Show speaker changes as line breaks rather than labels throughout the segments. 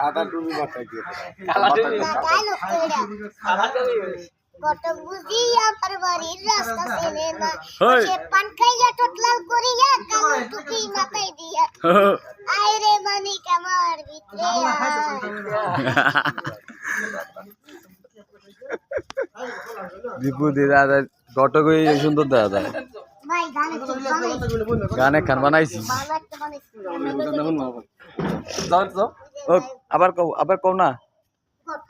সাদা টুপি মাথায় দিয়ে
কালা টুপি।
মাথায় লোকটা কত বুঝি আমার বাড়ির রাস্তা চেনে না সে পান খাইয়া টোটলাল করিয়া কালো টুপি মাথায় দিয়া আয় রে মানিক আমার ভিতরে আয়।
দীপু দি দাদা ঘটক হয়ে সুন্দর
ভাই গানে তো বানাইছি
ও আবার কও আবার কও না।
কত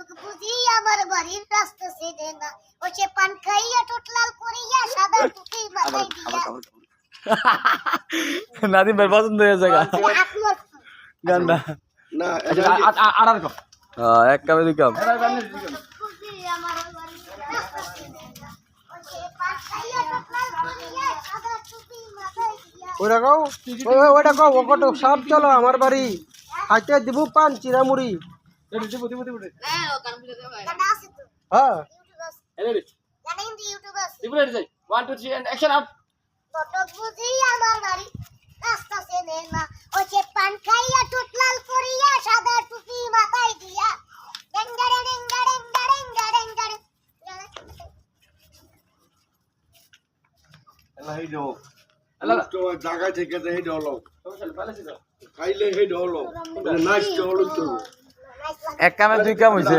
আমার বাড়ির রাস্তা চেনে না ও সে পান খাইয়া টোটলাল করিয়া সাদা টুপি মাথায় দিয়া।
নাদিম ভাই পছন্দ হয়েছে গা। গানটা
না
আর আর কম
হ্যাঁ, এক দুই
ওইটা কও ওই ওই, ওইটা কও? ওকটো সব চলো আমার বাড়ি। খাইতে দিব পান চিরামুড়ি।
গানা আছে তো?
হ্যাঁ।
ইউটিউব আছে
রেডি।
গানা কিন্তু ইউটিউব আছে
দীপু রেডি। যাই one two three and action up
কটক বুঝি আমার বাড়ি। রাস্তা চেনে না ও সে পান খাইয়া টুটলাল করিয়া সাদা টুপি মাথায় দিয়া। ডেঙ্গারে ডেঙ্গারে ডেঙ্গারে ডেঙ্গারে
আল্লাহ
তোমার জায়গা থেকে হেই হলো খাইলে হেই হলো নাচ হলো
এক কামে দুই কাম হয়েছে